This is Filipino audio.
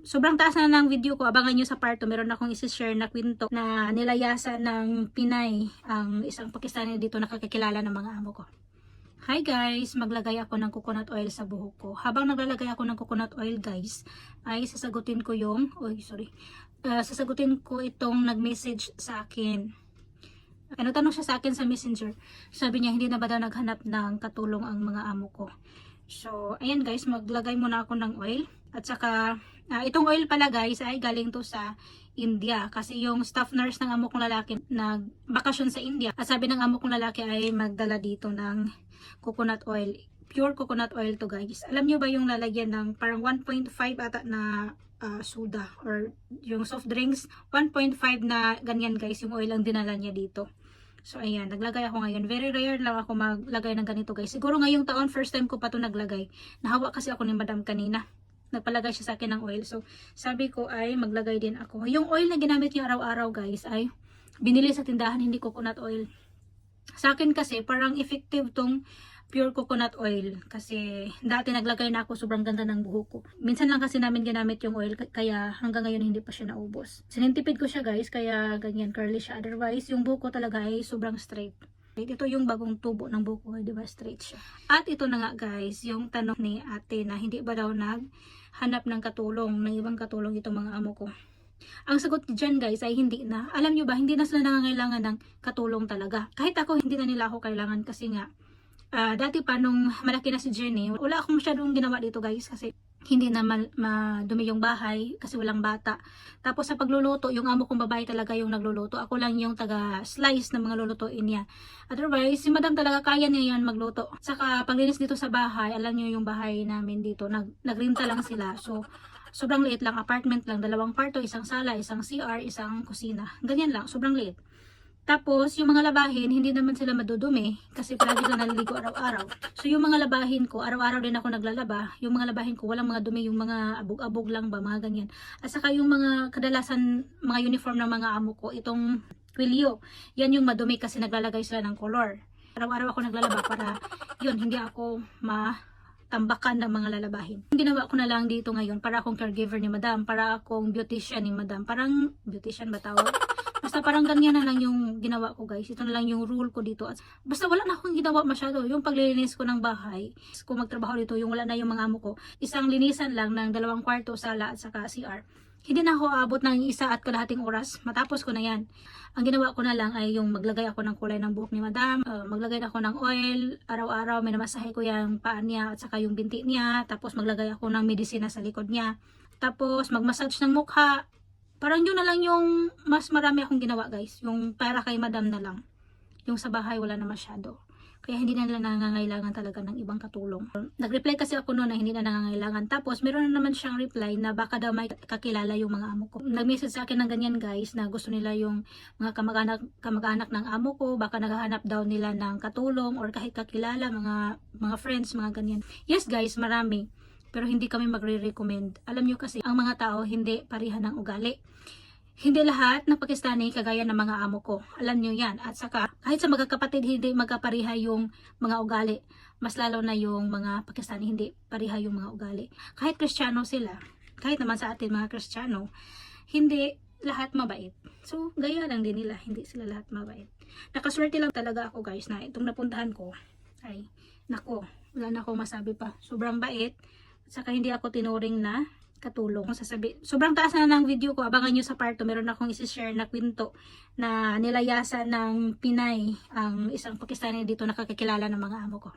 Sobrang taas na ng video ko. Abangan nyo sa part 2. Meron akong isi-share na kwento na nilayasan ng Pinay ang isang Pakistani dito nakakakilala ng mga amo ko. Hi guys! Maglagay ako ng coconut oil sa buhok ko. Habang naglalagay ako ng coconut oil guys, ay sasagutin ko yung, oy sorry, Ah, sasagutin ko itong nag-message sa akin. Ano tanong siya sa akin sa messenger. Sabi niya hindi na ba daw naghanap ng katulong ang mga amo ko. So, ayan guys, maglagay muna ako ng oil. At saka, ah, itong oil pala guys ay galing to sa India. Kasi yung staff nurse ng amo kong lalaki nagbakasyon sa India. At sabi ng amo kong lalaki ay magdala dito ng coconut oil. Pure coconut oil to guys. Alam nyo ba yung lalagyan ng parang 1.5 ata na ah, soda or yung soft drinks 1.5 na ganyan guys yung oil ang dinala niya dito. So ayan, naglagay ako ngayon. Very rare lang ako maglagay ng ganito guys. Siguro ngayong taon first time ko pa to naglagay. Nahawa kasi ako ni madam kanina. Nagpalagay siya sa akin ng oil. So sabi ko ay maglagay din ako. Yung oil na ginamit niya araw-araw guys ay binili sa tindahan hindi coconut oil. Sa akin kasi parang effective tong pure coconut oil kasi dati naglagay na ako sobrang ganda ng buhok ko. Minsan lang kasi namin ginamit yung oil kaya hanggang ngayon hindi pa siya naubos. Sinintipid ko siya guys kaya ganyan curly siya. Otherwise yung buhok ko talaga ay sobrang straight. Ito yung bagong tubo ng buhok ko, di ba straight siya. At ito na nga guys, yung tanong ni ate na hindi ba daw naghanap ng katulong, ng ibang katulong itong mga amo ko. Ang sagot dyan guys ay hindi na. Alam nyo ba, hindi na sila nangangailangan ng katulong talaga. Kahit ako, hindi na nila ako kailangan kasi nga, ah, dati pa nung malaki na si Jenny, wala akong masyadong ginawa dito guys kasi hindi na madumi yung bahay kasi walang bata. Tapos sa pagluluto, yung amo kong babae talaga yung nagluluto. Ako lang yung taga-slice ng mga lulutuin niya. Otherwise, si madam talaga kaya niya yan magluto. Saka paglinis dito sa bahay, alam niyo yung bahay namin dito, nag nagrinta lang sila. So, sobrang liit lang, apartment lang, dalawang kwarto, isang sala, isang CR, isang kusina. Ganyan lang, sobrang liit. Tapos, yung mga labahin, hindi naman sila madudumi kasi palagi sila naliligo araw-araw. So, yung mga labahin ko, araw-araw din ako naglalaba. Yung mga labahin ko, walang mga dumi, yung mga abog-abog lang ba, mga ganyan. At saka yung mga kadalasan, mga uniform ng mga amo ko, itong kwilyo, yan yung madumi kasi naglalagay sila ng color. Araw-araw ako naglalaba para, yun, hindi ako ma tambakan ng mga lalabahin. Ang ginawa ko na lang dito ngayon para akong caregiver ni madam, para akong beautician ni madam. Parang beautician ba tawag? Basta parang ganyan na lang yung ginawa ko guys. Ito na lang yung rule ko dito. Basta wala na akong ginawa masyado. Yung paglilinis ko ng bahay, kung magtrabaho dito, yung wala na yung mga amo ko, isang linisan lang ng dalawang kwarto, sala at saka CR. Hindi na ako abot ng isa at kalahating oras. Matapos ko na yan. Ang ginawa ko na lang ay yung maglagay ako ng kulay ng buhok ni madam. uh, maglagay ako ng oil. Araw-araw minamasahe ko yung paan niya at saka yung binti niya. Tapos maglagay ako ng medisina sa likod niya. Tapos magmassage ng mukha. Parang yun na lang yung mas marami akong ginawa guys. Yung para kay madam na lang. Yung sa bahay wala na masyado. Kaya hindi na nila nangangailangan talaga ng ibang katulong. Nag-reply kasi ako noon na hindi na nangangailangan. Tapos meron na naman siyang reply na baka daw may kakilala yung mga amo ko. Nag-message sa akin ng ganyan guys na gusto nila yung mga kamag-anak, kamag-anak ng amo ko. Baka naghahanap daw nila ng katulong or kahit kakilala, mga, mga friends, mga ganyan. Yes guys, marami. Pero hindi kami magre-recommend. Alam nyo kasi, ang mga tao hindi parihan ng ugali. Hindi lahat ng Pakistani kagaya ng mga amo ko. Alam nyo yan. At saka, kahit sa magkakapatid, hindi magkapariha yung mga ugali. Mas lalo na yung mga Pakistani, hindi pariha yung mga ugali. Kahit Kristiyano sila, kahit naman sa atin mga Kristiyano, hindi lahat mabait. So, gaya lang din nila, hindi sila lahat mabait. Nakaswerte lang talaga ako guys na itong napuntahan ko ay, nako, wala na akong masabi pa. Sobrang bait. At saka hindi ako tinuring na katulong. Sasabi, sobrang taas na ng video ko. Abangan nyo sa part 2. Meron akong isi-share na kwento na nilayasan ng Pinay ang isang Pakistani dito nakakakilala ng mga amo ko.